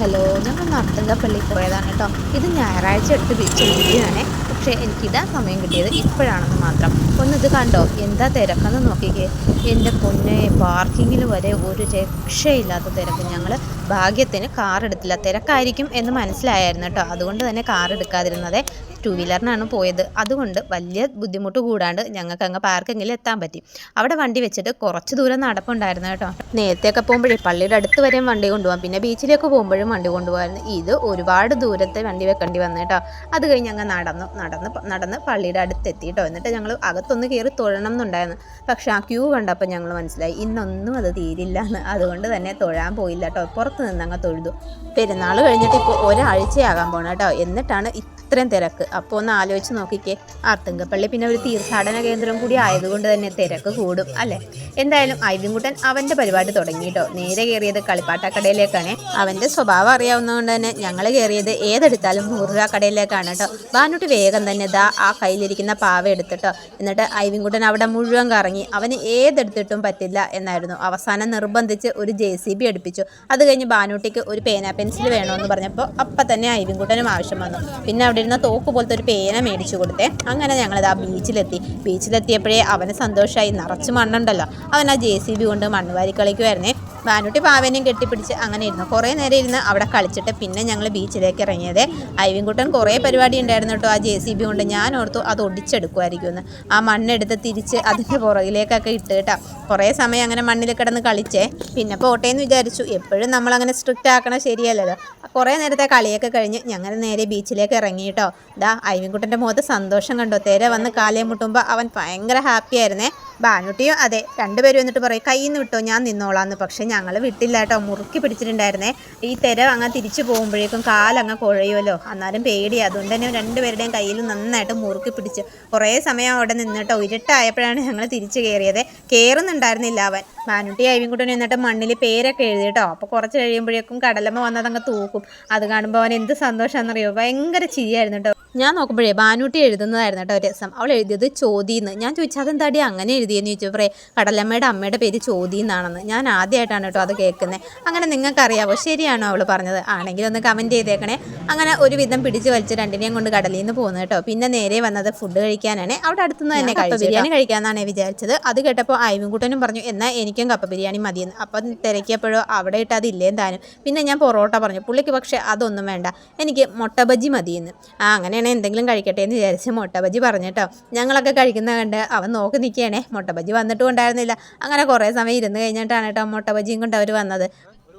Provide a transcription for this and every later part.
Hello ഞങ്ങൾ നർത്തങ്കപ്പള്ളി പോയതാണ് കേട്ടോ. ഇത് ഞായറാഴ്ച എടുത്ത് പിടിച്ച വീഡിയോ ആണ് പക്ഷേ എനിക്കിതാ സമയം കിട്ടിയത് ഇപ്പോഴാണെന്ന് മാത്രം. ഒന്ന് ഇത് കണ്ടോ? എന്താ തിരക്കെന്ന് നോക്കിക്കേ. എന്റെ പൊന്നെ പാർക്കിങ്ങിൽ വരെ ഒരു രക്ഷയില്ലാത്ത തിരക്ക്. ഞങ്ങൾ ഭാഗ്യത്തിന് കാർ എടുത്തില്ല തിരക്കായിരിക്കും എന്ന് മനസ്സിലായായിരുന്നു കേട്ടോ. അതുകൊണ്ട് തന്നെ കാർ എടുക്കാതിരുന്നത് ടു വീലറിനാണ് പോയത്. അതുകൊണ്ട് വലിയ ബുദ്ധിമുട്ട് കൂടാണ്ട് ഞങ്ങൾക്ക് അങ്ങ് പാർക്കെങ്കിലും എത്താൻ പറ്റി. അവിടെ വണ്ടി വെച്ചിട്ട് കുറച്ച് ദൂരം നടപ്പുണ്ടായിരുന്നു കേട്ടോ. നേരത്തെയൊക്കെ പോകുമ്പോഴേ പള്ളിയുടെ അടുത്ത് വരെയും വണ്ടി കൊണ്ടുപോകാം. പിന്നെ ബീച്ചിലേക്ക് പോകുമ്പോഴും വണ്ടി കൊണ്ടുപോകാമായിരുന്നു. ഇത് ഒരുപാട് ദൂരത്തെ വണ്ടി വെക്കേണ്ടി വന്നു കേട്ടോ. അത് കഴിഞ്ഞ് ഞങ്ങൾ നടന്നു നടന്ന് നടന്ന് പള്ളിയുടെ അടുത്തെത്തി കേട്ടോ. എന്നിട്ട് ഞങ്ങൾ അകത്തൊന്ന് കയറി തൊഴണം എന്നുണ്ടായിരുന്നു. പക്ഷേ ആ ക്യൂ കണ്ടപ്പോൾ ഞങ്ങൾ മനസ്സിലായി ഇന്നൊന്നും അത് തീരില്ല എന്ന്. അതുകൊണ്ട് തന്നെ തൊഴാൻ പോയില്ല കേട്ടോ. പുറത്ത് നിന്ന് അങ്ങ് തൊഴുതു. പെരുന്നാൾ കഴിഞ്ഞിട്ട് ഇപ്പോൾ ഒരാഴ്ചയാകാൻ പോകണം കേട്ടോ. എന്നിട്ടാണ് ഇത്രയും തിരക്ക്. അപ്പോൾ ഒന്ന് ആലോചിച്ച് നോക്കിക്കേ. ആർത്തുങ്കപ്പള്ളി പിന്നെ ഒരു തീർത്ഥാടന കേന്ദ്രം കൂടി ആയതുകൊണ്ട് തന്നെ തിരക്ക് കൂടും അല്ലേ? എന്തായാലും ഐവിൻകുട്ടൻ അവന്റെ പരിപാടി തുടങ്ങിയിട്ടോ നേരെ കയറിയത് കളിപ്പാട്ടക്കടയിലേക്കാണ്. അവന്റെ സ്വഭാവം അറിയാവുന്നതുകൊണ്ട് തന്നെ ഞങ്ങൾ കയറിയത് ഏതെടുത്താലും നൂറ് രൂപ കടയിലേക്കാണ് കേട്ടോ. ബാനുട്ടി വേഗം തന്നെ ദാ ആ കയ്യിലിരിക്കുന്ന പാവ എടുത്തിട്ടോ എന്നിട്ട് ഐവിൻകുട്ടൻ അവിടെ മുഴുവൻ കറങ്ങി. അവന് ഏതെടുത്തിട്ടും പറ്റില്ല എന്നായിരുന്നു. അവസാനം നിർബന്ധിച്ച് ഒരു ജെ സി ബി എടുപ്പിച്ചു അത് കഴിഞ്ഞ് ബാനൂട്ടിക്ക് ഒരു പേന പെൻസിൽ വേണമെന്ന് പറഞ്ഞപ്പോൾ അപ്പം തന്നെ ഐവിൻകുട്ടനും ആവശ്യം വന്നു. പിന്നെ അവിടെ ഇരുന്ന തോക്ക് പോലത്തെ ഒരു പേന മേടിച്ചു കൊടുത്തേ. അങ്ങനെ ഞങ്ങളിത് ആ ബീച്ചിലെത്തി. ബീച്ചിലെത്തിയപ്പോഴേ അവന് സന്തോഷമായി നിറച്ച് മണ്ണുണ്ടല്ലോ. അവൻ ആ ജെ സി ബി കൊണ്ട് മണ്ണ് വാരി കളിക്കുമായിരുന്നേ ബാനുട്ടി പാവേനെയും കെട്ടിപ്പിടിച്ച് അങ്ങനെ ഇരുന്നു. കുറേ നേരം ഇരുന്ന് അവിടെ കളിച്ചിട്ട് പിന്നെ ഞങ്ങൾ ബീച്ചിലേക്ക് ഇറങ്ങിയത്. ഐവിൻകുട്ടൻ കുറേ പരിപാടി ഉണ്ടായിരുന്നു കേട്ടോ ആ ജെ സി ബി കൊണ്ട്. ഞാൻ ഓർത്തു അത് ഒടിച്ചെടുക്കുമായിരിക്കും എന്ന് ആ മണ്ണെടുത്ത് തിരിച്ച് അതിന്റെ പുറകിലേക്കൊക്കെ ഇട്ട് കേട്ടോ. കുറേ സമയം അങ്ങനെ മണ്ണിൽ കിടന്ന് കളിച്ചേ. പിന്നെ പോട്ടെ എന്ന് വിചാരിച്ചു എപ്പോഴും നമ്മളങ്ങനെ സ്ട്രിക്റ്റ് ആക്കണം ശരിയല്ലല്ലോ. കുറേ നേരത്തെ കളിയൊക്കെ കഴിഞ്ഞ് ഞങ്ങൾ നേരെ ബീച്ചിലേക്ക് ഇറങ്ങി കേട്ടോ. ദാ ഐവിൻകുട്ടന്റെ മുഖത്ത് സന്തോഷം കണ്ടോ. തേരെ വന്ന് കാലേ മുട്ടുമ്പോൾ അവൻ ഭയങ്കര ഹാപ്പി ആയിരുന്നേ ബാനുട്ടിയും അതെ രണ്ടുപേരും എന്നിട്ട് പറയും കയ്യിൽ നിന്ന് വിട്ടോ ഞാൻ നിന്നോളാന്ന്. പക്ഷെ ഞങ്ങൾ വിട്ടില്ല കേട്ടോ. മുറുക്കി പിടിച്ചിട്ടുണ്ടായിരുന്നേ. ഈ തിര അങ്ങ് തിരിച്ചു പോകുമ്പോഴേക്കും കാലങ്ങ് കുഴയുമല്ലോ അന്നാലും പേടി അതുകൊണ്ട് തന്നെ രണ്ടുപേരുടെയും കയ്യിൽ നന്നായിട്ട് മുറുക്കി പിടിച്ച് കുറേ സമയം അവിടെ നിന്നിട്ടോ ഇരുട്ടായപ്പോഴാണ് ഞങ്ങൾ തിരിച്ചു കയറിയത്. കയറുന്നുണ്ടായിരുന്നില്ല അവൻ. മാനുട്ടി അയവിൻകുട്ടൻ എന്നിട്ട് മണ്ണിൽ പേരൊക്കെ എഴുതി കേട്ടോ. അപ്പോൾ കുറച്ച് കഴിയുമ്പോഴേക്കും കടലമ്മ വന്നതങ്ങ് തൂക്കും. അത് കാണുമ്പോൾ അവൻ എന്ത് സന്തോഷമാണെന്നറിയോ ഭയങ്കര ചിരിയായിരുന്നു കേട്ടോ. ഞാൻ നോക്കുമ്പോഴേ ബാനൂട്ടി എഴുതുന്നതായിരുന്നു കേട്ടോ രസം. അവൾ എഴുതിയത് ചോദിന്ന്. ഞാൻ ചോദിച്ചാൽ അതെന്താടി അങ്ങനെ എഴുതിയെന്ന്? ചോദിച്ചപ്പോഴേ കടലമ്മയുടെ അമ്മയുടെ പേര് ചോദ്യം എന്നാണെന്ന് ഞാൻ ആദ്യമായിട്ടാണ് കേട്ടോ അത് കേൾക്കുന്നത് അങ്ങനെ നിങ്ങൾക്കറിയാവോ ശരിയാണോ അവൾ പറഞ്ഞത്? ആണെങ്കിൽ ഒന്ന് കമന്റ് ചെയ്തേക്കണേ. അങ്ങനെ ഒരു വിധം പിടിച്ച് വലിച്ച് രണ്ടിനെയും കൊണ്ട് കടലിൽ നിന്ന് പോകുന്നത് കേട്ടോ. പിന്നെ നേരെ വന്നത് ഫുഡ് കഴിക്കാനാണ്. അവിടെ അടുത്തുനിന്ന് തന്നെ കപ്പ ബിരിയാണി കഴിക്കാമെന്നാണ് വിചാരിച്ചത്. അത് കേട്ടപ്പോൾ അയവിൻകുട്ടനും പറഞ്ഞു എന്നാൽ എനിക്കും കപ്പ ബിരിയാണി മതിയെന്ന്. അപ്പം തിരക്കിയപ്പോഴോ അവിടെ ഇട്ട് അതില്ലേം താനും. പിന്നെ ഞാൻ പൊറോട്ട പറഞ്ഞു പുള്ളിക്ക് പക്ഷേ അതൊന്നും വേണ്ട. എനിക്ക് മുട്ട ബജി മതിയെന്ന്. ആ അങ്ങനെയാണ് എന്തെങ്കിലും കഴിക്കട്ടെ എന്ന് വിചാരിച്ച് മുട്ട ബജി പറഞ്ഞു കേട്ടോ. ഞങ്ങളൊക്കെ കഴിക്കുന്ന കണ്ട് അവൻ നോക്കി നിൽക്കുകയാണേ മുട്ട ബജി വന്നിട്ടും ഉണ്ടായിരുന്നില്ല. അങ്ങനെ കുറേ സമയം ഇരുന്ന് കഴിഞ്ഞിട്ടാണ് കേട്ടോ മുട്ട ബജിയും കൊണ്ട് അവർ വന്നത്.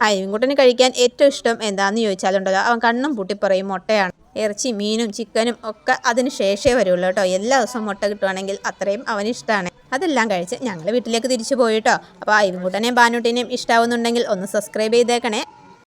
അയവിൻകുട്ടന് കഴിക്കാൻ ഏറ്റവും ഇഷ്ടം എന്താണെന്ന് ചോദിച്ചാലുണ്ടല്ലോ. അവൻ കണ്ണും പൂട്ടി പറയും മുട്ടയാണ്. ഇറച്ചി മീനും ചിക്കനും ഒക്കെ അതിന് ശേഷമേ വരുള്ളൂ കേട്ടോ. എല്ലാ ദിവസവും മുട്ട കിട്ടുവാണെങ്കിൽ അത്രയും അവന് ഇഷ്ടമാണ് അതെല്ലാം കഴിച്ച് ഞങ്ങൾ വീട്ടിലേക്ക് തിരിച്ചു പോയിട്ടോ അപ്പോൾ അയവിൻകുട്ടനെയും ബാനൂട്ടിനെയും ഇഷ്ടാവുന്നുണ്ടെങ്കിൽ ഒന്ന് സബ്സ്ക്രൈബ് ചെയ്തേക്കണേ.